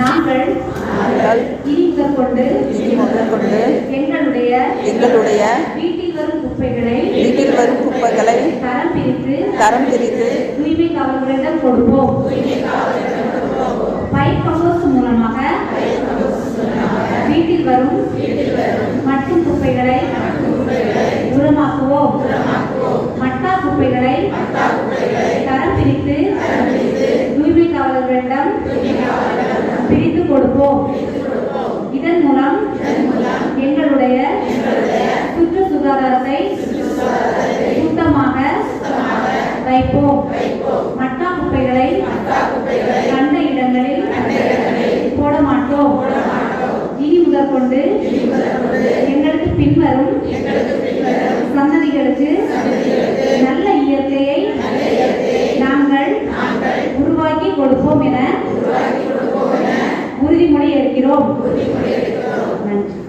நாங்கள் நாங்கள் இனி முதற்கொண்டு இனி முதற்கொண்டு எங்களுடைய எங்களுடைய வீட்டில் வரும் குப்பைகளை வீட்டில் வரும் குப்பைகளை தரம் பிரித்து தரம் பிரித்து தூய்மை காவலர்களிடம் கொடுப்போம். கம்போஸ்ட் மூலமாக வீட்டில் வரும் மற்றும் குப்பைகளை உரமாக்குவோம். மட்டா குப்பைகளை தரம் பிரித்து தூய்மை காவலர்களிடம் கொடுப்போம். இதன் மூலம் எங்களுடைய சுற்று சுகாதாரத்தை சுத்தமாக வைப்போம். மட்டா குப்பைகளை கண்ட இடங்களில் போட மாட்டோம் இனி முதற்கொண்டு எங்களுக்கு பின்வரும் சந்ததிகளுக்கு கொடுப்போம் நன்றி